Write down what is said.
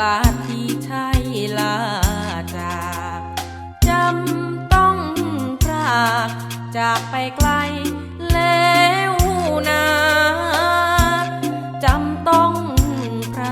ลาที่ใช่ลาจากจำต้องพรากจากไปไกล